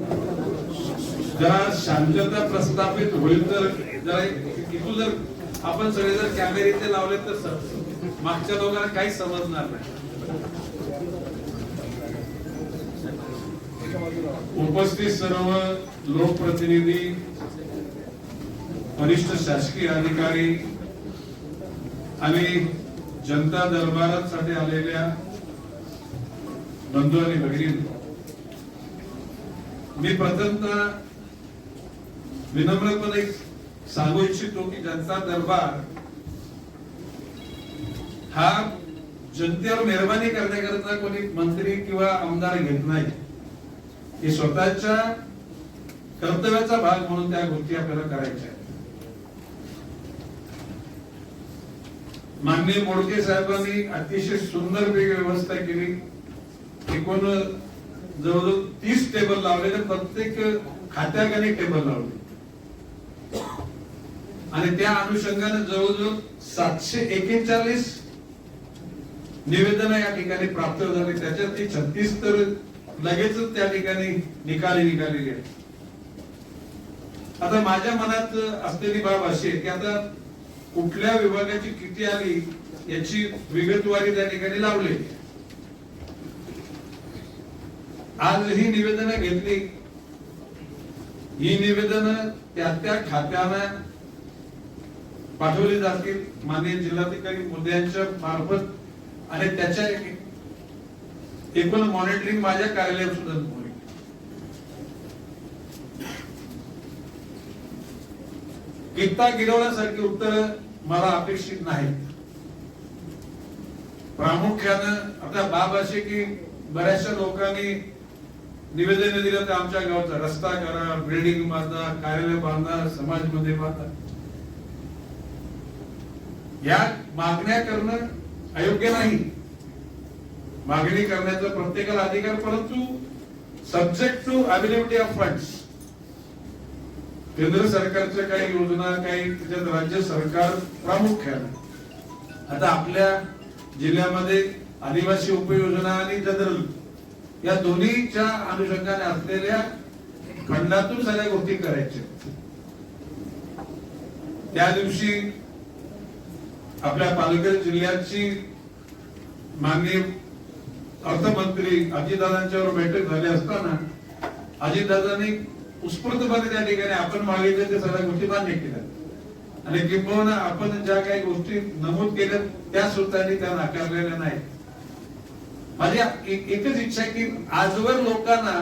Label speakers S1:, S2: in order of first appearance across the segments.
S1: जरा शांतता प्रस्थापित होईल तर जरा इथून जर आपण सगळे जर कॅमेरे इथे लावले तर मागच्या लोकांना काही समजणार नाही. उपस्थित सर्व लोकप्रतिनिधी वरिष्ठ शासकीय अधिकारी आणि जनता दरबारासाठी आलेल्या बंधू आणि भगिनी मी प्रथमता विनम्रपणे सांगू इच्छितो की जनता दरबार हा जनतेवर मेहरबानी करण्याकरता कोणी मंत्री किंवा आमदार घेत नाही. हे स्वतःच्या कर्तव्याचा भाग म्हणून त्या गोष्टी आपल्याला करायच्या माननीय मोडके साहेबांनी अतिशय सुंदर वेगळी व्यवस्था केली. एकूण जवळजवळ तीस टेबल लावलेले प्रत्येक खात्याखाली टेबल लावले. आणि त्या अनुषंगाने जवळजवळ सातशे एकेचाळीस निवेदन या ठिकाणी प्राप्त झाली. त्याच्यातली छत्तीस तर लगेचच त्या ठिकाणी निकाली निघालेली आहे आता माझ्या मनात असलेली बाब अशी आहे की आता कुठल्या विभागाची किती आली याची विगतवारी त्या ठिकाणी लावली आज ही निवेदनं घेतली. ही निवेदनं त्या त्या खात्याला पाठवली जातील माननीय जिल्हाधिकारी मुद्द्यांच्या मार्फत. आणि त्याच्या एकूण मॉनिटरिंग माझ्या कार्यालयात सुद्धा होईल. कित्ता गिरवण्यासारखी उत्तर मला अपेक्षित नाहीत. प्रामुख्यानं आता बाब अशी की बऱ्याचशा लोकांनी निवेदन दिलं तर आमच्या गावचा रस्ता करा बिल्डिंग बांधा कार्यालय बांधा समाजमध्ये बांधा. या मागण्या करणं अयोग्य नाही. मागणी करण्याचा प्रत्येकाला अधिकार परंतु subject to availability of funds केंद्र सरकारच्या काही योजना काही त्याच्यात राज्य सरकार प्रामुख्याने. आता आपल्या जिल्ह्यामध्ये आदिवासी उपयोजना आणि जनरल या दोन्हीच्या अनुषंगाने असलेल्या खंडातून सगळ्या गोष्टी करायच्या. त्या दिवशी आपल्या पालघर जिल्ह्याची माननीय अर्थमंत्री अजितदादांच्यावर बैठक झाली असताना अजितदादांनी उत्स्फूर्तपणे त्या ठिकाणी आपण मागितले ते सगळ्या गोष्टी मान्य केल्या. आणि किंबहुना आपण ज्या काही गोष्टी नमूद केल्या त्या सुद्धा त्या नाकारलेल्या नाही माझी एकच इच्छा आहे की आजवर लोकांना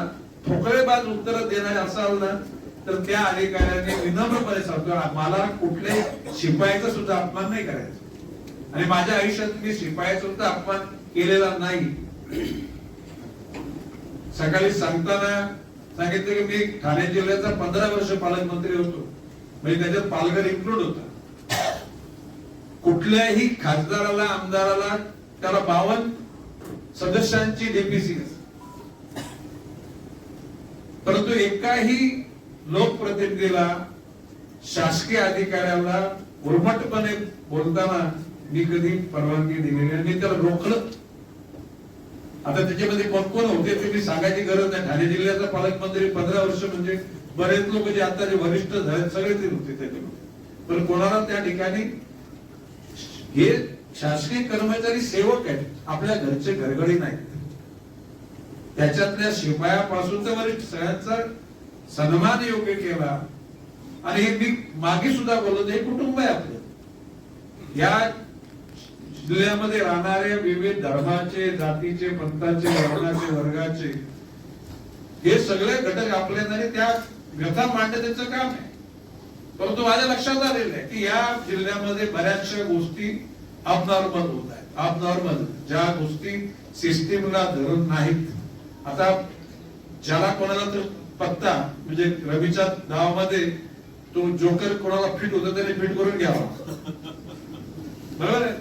S1: ठोकळेबाज उत्तर देणारे असाल ना तर त्या अधिकाऱ्याने विनम्रपणे सांगतो मला कुठल्याही शिपायाचा सुद्धा अपमान नाही करायचा. आणि माझ्या आयुष्यात मी शिपायाचा सुद्धा अपमान केलेला नाही. सकाळी सांगताना सांगितलं की मी ठाणे जिल्ह्याचा पंधरा वर्ष पालकमंत्री होतो. म्हणजे त्याच्यात पालघर इन्क्लूड होता. कुठल्याही खासदाराला आमदाराला त्याला बावन सदस्यांची डेपीसी परंतु एकाही लोकप्रतिनिधीला शासकीय अधिकाऱ्याला उर्मटपणे बोलताना मी कधी परवानगी दिलेली नाही. मी त्याला रोखलं. आता त्याच्यामध्ये कोण कोण होते ते मी सांगायची गरज नाही. ठाणे जिल्ह्याचा पालकमंत्री पंधरा वर्ष म्हणजे बरेच लोक जे आता जे वरिष्ठ झाले सगळे ते होते त्याच्यामध्ये. पण कोणाला त्या ठिकाणी हे शासकीय कर्मचारी सेवक आहेत आपल्या घरचे घरगडी नाहीत. त्याच्यातल्या शिपायापासून तर वरिष्ठ सगळ्यांचा सन्मान योग्य केला. आणि हे मी मागे सुद्धा बोलत हे कुटुंब आहे आपलं. या जिल्ह्यामध्ये राहणारे विविध धर्माचे जातीचे पंथाचे वर्णाचे वर्गाचे हे सगळे घटक आपले आणि त्या व्यथा मांडणं त्याचं काम आहे. परंतु माझ्या लक्षात आलेलं आहे की या जिल्ह्यामध्ये बऱ्याचशा गोष्टी अबनॉर्मल होत आहेत. अबनॉर्मल ज्या गोष्टी सिस्टीमला धरून नाहीत. आता ज्याला कोणाला तर पत्ता म्हणजे रवीच्या गावामध्ये तो जोकर कोणाला फिट होता त्याने फिट करून घ्यावा. बरोबर आहे?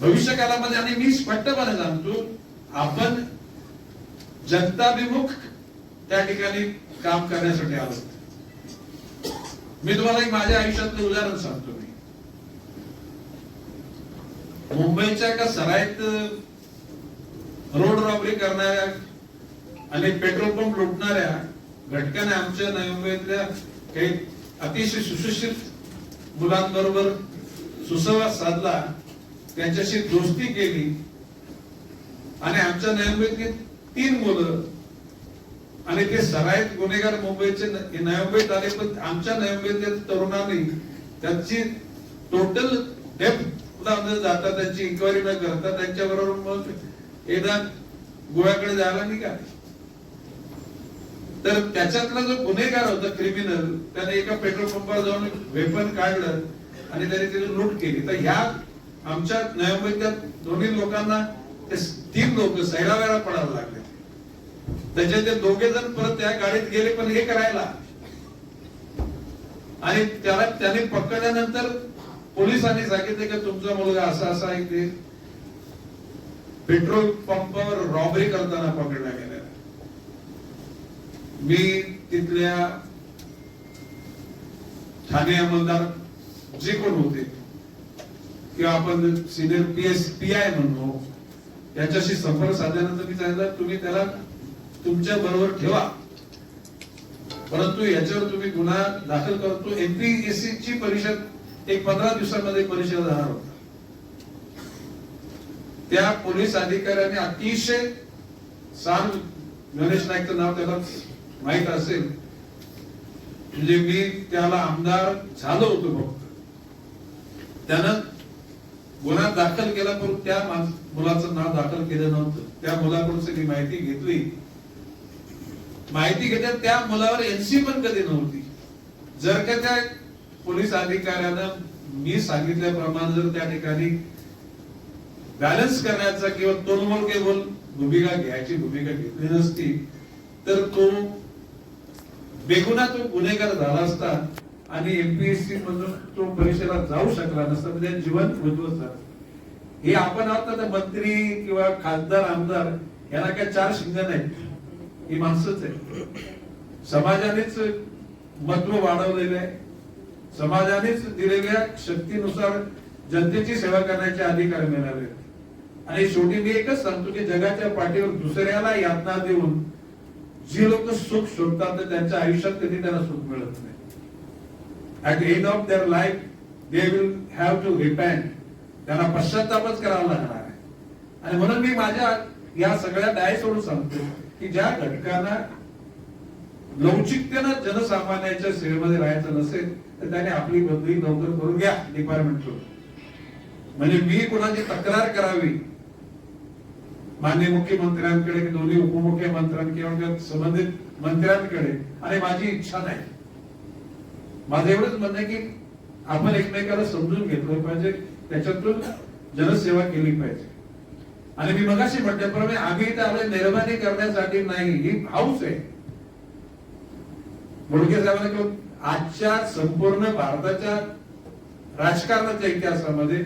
S1: भविष्य काळामध्ये आणि मी स्पष्टपणे सांगतो आपण जनताभिमुख त्या ठिकाणी काम करण्यासाठी आलो. मी तुम्हाला एक माझ्या आयुष्यातलं उदाहरण सांगतो मी. मुंबईच्या एका सराईत रोड रॉबरी करणाऱ्या आणि पेट्रोल पंप लुटणाऱ्या घटकाने आमच्या नवी मुंबईतल्या काही अतिशय सुशिक्षित मुलांबरोबर सुसंवाद साधला त्यांच्याशी दोस्ती केली आणि आमच्या नवी मुंबईतली तीन मुलं आणि ते सराईत गुन्हेगार मुंबईचे न- आले पण आमच्या नवी तरुणांनी त्यांची टोटल डेप्थ जाता त्यांची इन्क्वायरी न करता त्यांच्या बरोबर मग एकदा गोव्याकडे जायला निघाले. तर त्याच्यातला जो गुन्हेगार होता क्रिमिनल त्याने एका पेट्रोल पंपावर जाऊन वेपन काढलं आणि त्याने तिथे लूट केली. तर ह्या आमच्या नवी मुंबईतल्या दोन्ही लोकांना ते तीन लोक सैरावेळा पडायला लागले. त्याच्या ते दोघे जण परत त्या गाडीत गेले पण हे करायला. आणि त्याला त्याने पकडल्यानंतर पोलिसांनी सांगितले की तुमचा मुलगा असा असा आहे ते पेट्रोल पंपावर रॉबरी करताना पकडला गेलेला मी तिथल्या ठाणे अंमलदार जे कोण होते किंवा आपण senior P S P I म्हणतो हो, त्याच्याशी संपर्क साधल्यानंतर मी सांगितलं तुम्ही त्याला तुमच्या बरोबर ठेवा. परंतु याच्यावर तुम्ही गुन्हा दाखल करतो एमपीएससी ची परिषद एक पंधरा दिवसामध्ये परिषद राहणार होता. त्या पोलीस अधिकाऱ्याने अतिशय सार गणेश नाईकचं नाव त्याला माहीत असेल म्हणजे मी त्याला आमदार झालो होतो फक्त. त्यानं गुन्हा दाखल केला पण त्या मुलाचं नाव दाखल केलं नव्हतं. त्या मुलाकडून सगळी माहिती घेतली. माहिती घेतल्या त्या मुलावर एनसी पण कधी नव्हती. जर का त्या पोलीस अधिकाऱ्यानं मी सांगितल्याप्रमाणे जर त्या ठिकाणी बॅलन्स करण्याचा किंवा तोलमोल केवळ भूमिका घ्यायची भूमिका घेतली नसती तर तो बेगुना तो गुन्हेगार झाला असता आणि एमपीएससी मधून तो परीक्षेला जाऊ शकला नसता म्हणजे जीवन उद्ध्वस्त हे आपण आहोत ना, तर मंत्री किंवा खासदार आमदार यांना काय चार शिंग नाहीत. ही माणसंच आहे. समाजानेच महत्त्व वाढवलेलं आहे. समाजानेच दिलेल्या शक्तीनुसार जनतेची सेवा करण्याचे अधिकार मिळाले आणि शेवटी मी एकच सांगतो की जगाच्या पाठीवर दुसऱ्याला यातना देऊन जी लोक सुख शोधतात तर त्यांच्या आयुष्यात कधी त्यांना सुख मिळत नाही. At end of their life they will have to repent त्यांना पश्चातापच करावा लागणार आहे. आणि म्हणून मी माझ्या या सगळ्या डाय सोडून सांगतो की ज्या घटकांना लवचिकतेनं जनसामान्यांच्या सेवेमध्ये राहायचं नसेल तर त्याने आपली बदली लवकर करून घ्या डिपार्टमेंट म्हणजे मी कुणाची तक्रार करावी? माननीय मुख्यमंत्र्यांकडे दोन्ही उपमुख्यमंत्र्यांकडे किंवा संबंधित मंत्र्यांकडे? आणि माझी इच्छा नाही. माझं एवढंच म्हणणं आहे की आपण एकमेकाला समजून घेतलं पाहिजे त्याच्यातून जनसेवा केली पाहिजे. आणि मी मगाशी म्हटल्याप्रमाणे आम्ही इथे आलोय निर्माणी करण्यासाठी नाही ही हाऊस आहे. मुडके साहेबांना किंवा आजच्या संपूर्ण भारताच्या राजकारणाच्या इतिहासामध्ये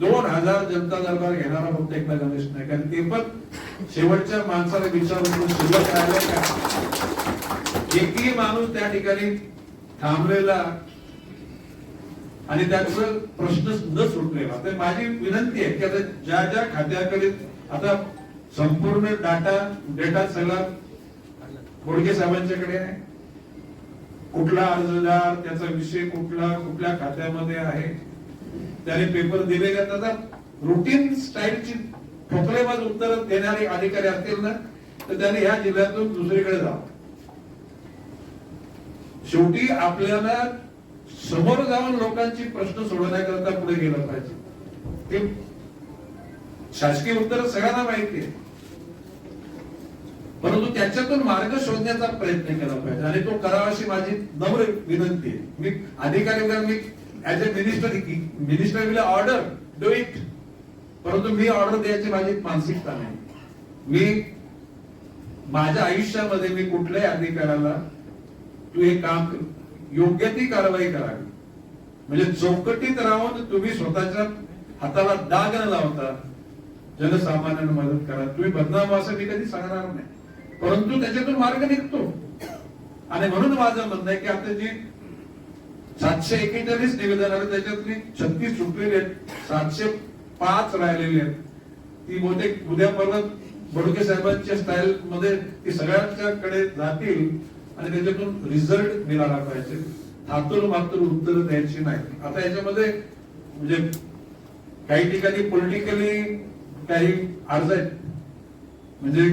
S1: दोन हजार जनता दरबार घेणारा फक्त एकदा गणेश नाही कारण ते पण शेवटच्या माणसाला विचारून शिल्लक राहिलं का? एकही माणूस त्या ठिकाणी थांबलेला आणि त्याच प्रश्न न सुटलेला तर माझी विनंती आहे की आता ज्या ज्या खात्याकडे आता संपूर्ण डाटा डेटा सगळा गोडके साहेबांच्याकडे आहे. कुठला अर्जदार त्याचा विषय कुठला कुठल्या खात्यामध्ये आहे? त्याने पेपर दिले का? त्याचा रुटीन स्टाईलची ठोकलेबाज उत्तर देणारे अधिकारी असतील ना तर त्याने ह्या जिल्ह्यातून दुसरीकडे जावं. शेवटी आपल्याला समोर जाऊन लोकांची प्रश्न सोडवण्याकरता पुढे गेलं पाहिजे. ते शासकीय उत्तर सगळ्यांना माहिती आहे. परंतु त्याच्यातून मार्ग शोधण्याचा प्रयत्न केला पाहिजे. आणि तो करावा अशी माझी नम्र विनंती आहे. मी अधिकारी मी as a minister minister will order do it परंतु मी ऑर्डर द्यायची माझी मानसिकता नाही. मी माझ्या आयुष्यामध्ये मी कुठल्याही अधिकाऱ्याला तू हे काम कर. योग्य ती कारवाई करावी. म्हणजे चौकटीत राहून तुम्ही स्वतःच्या हाताला दाग न लावता जनसामान्यांना मदत करा. तुम्ही बदनाम असं मी कधी सांगणार नाही. परंतु त्याच्यातून मार्ग निघतो. आणि म्हणून माझं म्हणणं आहे की आता जी सातशे एकेचाळीस निवेदन आले त्याच्यातली छत्तीस सुटलेली आहेत सातशे पाच राहिलेली आहेत. ती बहुतेक उद्या परत बडुके साहेबांच्या स्टाईल मध्ये ती सगळ्यांच्याकडे जातील आणि त्याच्यातून रिझल्ट मिळाला पाहिजे. हातून मात्र उत्तर द्यायची नाही आता याच्यामध्ये म्हणजे काही ठिकाणी पॉलिटिकली काही अर्ज आहेत. म्हणजे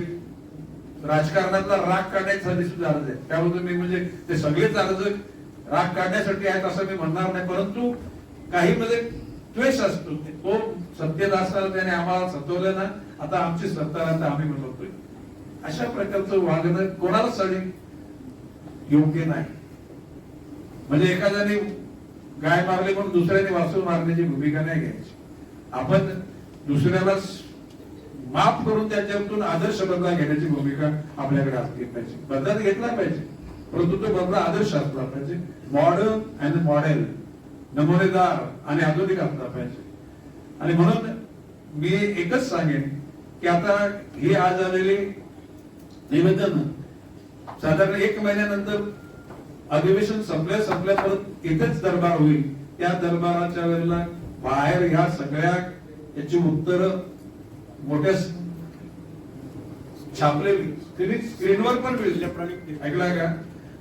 S1: राजकारणातला राग काढण्यासाठी सुद्धा अर्ज आहे त्यामुळे मी म्हणजे ते सगळेच अर्ज राग काढण्यासाठी आहेत असं मी म्हणणार नाही. परंतु काही मध्ये द्वेष असतो. तो सत्तेत असताना त्याने आम्हाला सतवलं ना आता आमची सत्ता आता आम्ही बनवतोय अशा प्रकारचं वागणं कोणालाच साडी योग्य नाही. म्हणजे एखाद्याने गाय मारली म्हणून दुसऱ्याने वासू मारण्याची भूमिका नाही घ्यायची. आपण दुसऱ्याला माफ करून त्याच्यातून आदर्श बदला घेण्याची भूमिका आपल्याकडे असली पाहिजे. बदला घेतला पाहिजे. परंतु तो बदला आदर्श असला पाहिजे. मॉडर्न अँड मॉडेल नमुनेदार आणि आधुनिक असला पाहिजे. आणि म्हणून मी एकच सांगेन की आता हे आज आलेले निवेदन साधारण एक महिन्यानंतर अधिवेशन संपल्या संपल्या परत एकच दरबार होईल. त्या दरबाराच्या वेळेला बाहेर ह्या सगळ्या याची उत्तर मोठ्या छापले छापलेली स्क्रीनवर पण ऐकला का?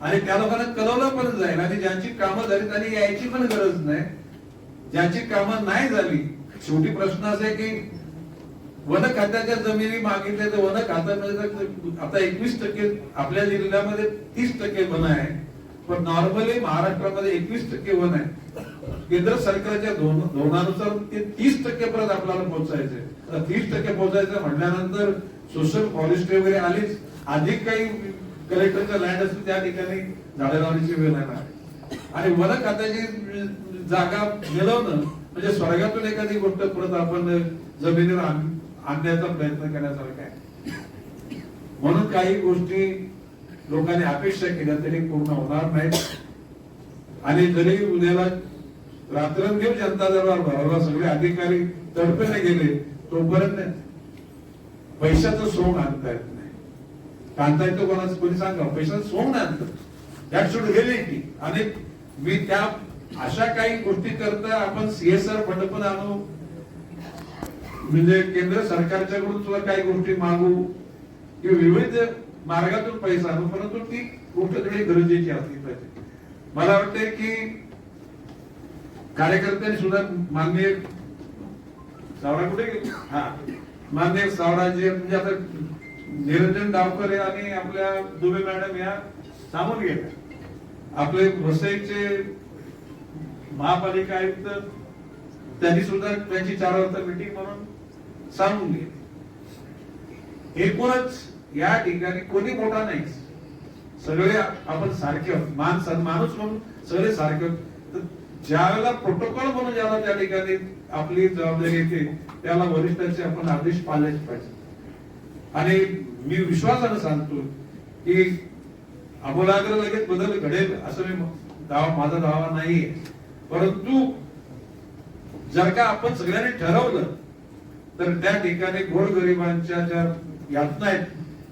S1: आणि त्या लोकांना कळवलं पण जाईल आणि ज्यांची कामं झाली त्यांनी यायची पण गरज नाही ज्यांची कामं नाही झाली शेवटी प्रश्न असा आहे की वन खात्याच्या जमिनी मागितल्या तर वन खात्यामध्ये आता एकवीस टक्के आपल्या जिल्ह्यामध्ये तीस टक्के वन आहे. पण नॉर्मली महाराष्ट्रामध्ये एकवीस टक्के वन आहे. केंद्र सरकारच्या धोरणानुसार ते तीस टक्के पर्यंत आपल्याला पोहोचायचे तर तीस टक्के पोहोचायचं म्हटल्यानंतर सोशल फॉरेस्ट्री वगैरे आलीच. अधिक काही कलेक्टरचा लँड असेल त्या ठिकाणी झाडे लावण्याची वेळ येणार आणि वन खात्याची जागा मिळवणं म्हणजे स्वर्गातून एखादी गोष्ट परत आपण जमिनीवर आणण्याचा प्रयत्न करण्यासारखा आहे. म्हणून काही गोष्टी लोकांनी अपेक्षा केल्या तरी पूर्ण होणार नाहीत आणि जरी उद्याला रात्रंदिवस जनता दरबार भरवला सगळे अधिकारी तडपेने गेले तोपर्यंत पैशाचं सोंग आणता येत नाही. आणता येतो कोणाचं? कोणी सांगा पैशाचं सोंग नाही आणत दॅट शुड आणि मी त्या अशा काही गोष्टी करता आपण सीएसआर फंड पण आणू. म्हणजे केंद्र सरकारच्याकडून सुद्धा काही गोष्टी मागू. किंवा विविध मार्गातून पैसा आणू परंतु ती गोष्ट थोडी गरजेची असली पाहिजे. मला वाटतंय की कार्यकर्त्यांनी सुद्धा माननीय सावरा कुठे गेले? हा. माननीय सावराजे म्हणजे आता निरंजन डावकर आणि आपल्या दुबे मॅडम या सामोर गेल्या. आपले वसईचे महापालिका आयुक्त त्यांनी सुद्धा त्यांची चार वाजता मिटिंग म्हणून सांगून गेले. एकूणच या ठिकाणी कोणी मोठा नाही. सगळे आपण सारखे आहोत. मान माणूस म्हणून सगळे सारखे ज्या तर प्रोटोकॉल म्हणून ज्याला त्या ठिकाणी आपली जबाबदारी येते त्याला वरिष्ठांचे आपण आदेश पाळलेच पाहिजे. आणि मी विश्वासानं सांगतो की अमोलाग्र लगेच बदल घडेल असं मी दावा माझा दावा नाहीये. परंतु जर का आपण सगळ्यांनी ठरवलं तर त्या ठिकाणी गोरगरिबांच्या ज्या यातना आहेत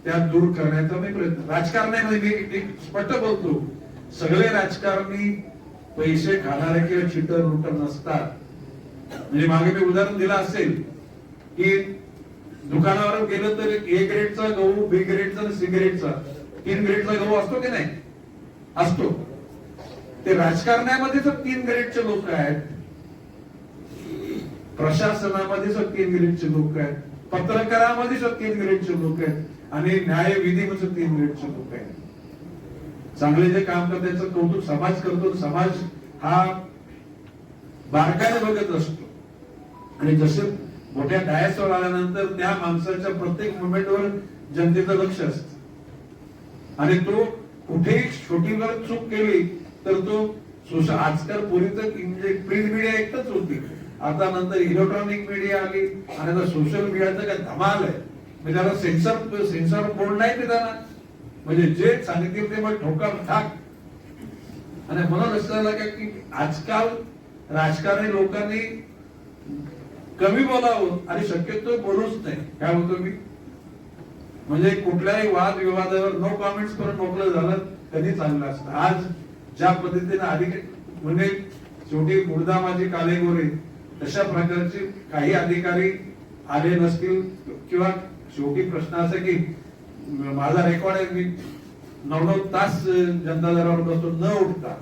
S1: त्या दूर करण्याचा मी प्रयत्न राजकारणामध्ये मी एक स्पष्ट बोलतो. सगळे राजकारणी पैसे खाणारे किंवा चिटर लुटर नसतात. म्हणजे मागे मी उदाहरण दिलं असेल की दुकानावर गेलं तर ए ग्रेडचा गहू बी ग्रेडचा सी ग्रेडचा तीन ग्रेडचा गहू असतो की नाही? असतो. ते राजकारणामध्ये जर तीन ग्रेडचे लोक आहेत प्रशासनामध्ये सुद्धा तीन ग्रेडचे लोक आहेत पत्रकारामध्ये सुद्धा तीन ग्रेडचे लोक आहेत आणि न्यायविधीमध्ये म्हणजे तीन ग्रेडचे लोक आहे. चांगले जे काम करतात त्याचं कौतुक समाज करतो. समाज हा बारकाईने बघत असतो. आणि जसे मोठ्या डायसवर आल्यानंतर त्या माणसाच्या प्रत्येक मुवमेंटवर जनतेचं लक्ष असत. आणि तो कुठेही छोटीवर चूक केली तर तो आजकाल पूर्वी तर प्रिंट मीडिया एकच होती. आता नंतर इलेक्ट्रॉनिक मीडिया आली आणि आता सोशल मीडियाचं काय धमाल आहे. म्हणजे त्याला सेन्सर सेन्सर बोर्ड नाही ते त्यांना म्हणजे जे सांगितले ते मग ठोकर ठाक आणि म्हणून असं झालं की आजकाल राजकारणी लोकांनी कमी बोलावं आणि शक्यतो बोलूच नाही काय होतो मी? म्हणजे कुठल्याही वाद विवादावर नो कॉमेंट्स करून मोकळं झालं कधी चांगलं असतं. आज ज्या पद्धतीने अधिक म्हणजे शेवटी मुर्दा माझी कालेगोरे तशा प्रकारचे काही अधिकारी आले नसतील किंवा शेवटी प्रश्न असा की माझा रेकॉर्ड आहे मी नऊ नऊ तास जनता दरावर बसतो न उठता.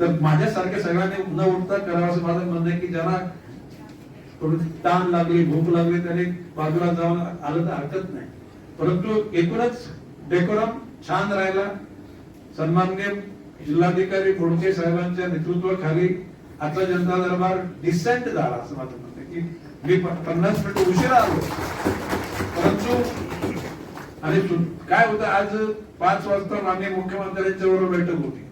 S1: तर माझ्यासारख्या सगळ्यांनी न उठता करावं असं माझं म्हणणं आहे की ज्यांना थोडी ताण लागली भूक लागली त्याने बाजूला जाऊन आलं तर हरकत नाही. परंतु एकूणच डेकोरम छान राहिला. सन्माननीय जिल्हाधिकारी फोडके साहेबांच्या नेतृत्वाखाली आजचा जनता दरबार डिसेंट झाला असं माझं म्हणतं की मी पन्नास मिनिट उशिरा आलो. परंतु आणि काय होतं आज पाच वाजता माननीय मुख्यमंत्र्यांच्या बरोबर बैठक होती.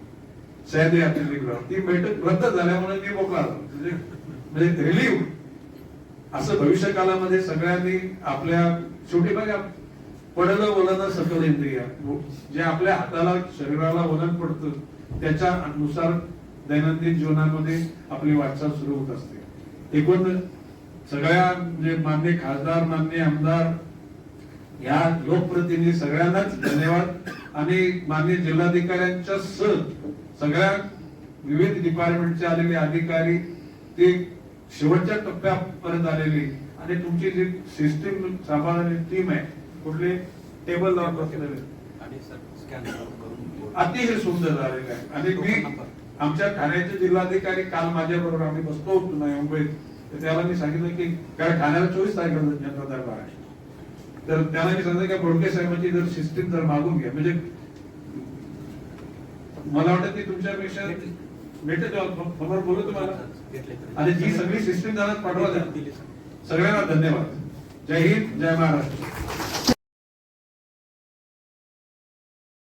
S1: सह्याद्री अतिथीगृहावर ती बैठक रद्द झाल्यामुळे मी मोकळा म्हणजे म्हणजे रिलीव्ह असं भविष्य काळामध्ये सगळ्यांनी आपल्या शेवटी बघा पडलं वलन सकल इंद्रिया. जे आपल्या हाताला शरीराला वलन पडतं त्याच्या अनुसार दैनंदिन जीवनामध्ये आपली वाटचाल सुरू होत असते. एकूण सगळ्या म्हणजे मान्य खासदार मान्य आमदार या लोकप्रतिनिधी सगळ्यांनाच धन्यवाद. आणि मान्य जिल्हाधिकाऱ्यांच्या सह सगळ्या विविध डिपार्टमेंटचे आलेले अधिकारी ते शेवटच्या टप्प्यापर्यंत आलेले. आणि तुमची जी सिस्टीम सांभाळणारी टीम आहे कुठले टेबल लावून बसलेले अतिशय सुंदर झालेलं आहे. आणि मी आमच्या ठाण्याचे जिल्हाधिकारी काल माझ्या बरोबर आम्ही बसलो होतो ना मुंबईत. तर त्याला मी सांगितलं की कारण ठाण्याला चोवीस तारखेला जनता दरबार आहे तर त्याला मी सांगितलं की बोडके साहेबांची जर सिस्टीम जर मागून घ्या म्हणजे मला वाटतं की तुमच्यापेक्षा भेटत बरोबर बोलू तुम्हाला. आणि जी सगळी सिस्टीम त्यांना पाठवा सगळ्यांना धन्यवाद. जय हिंद जय महाराष्ट्र.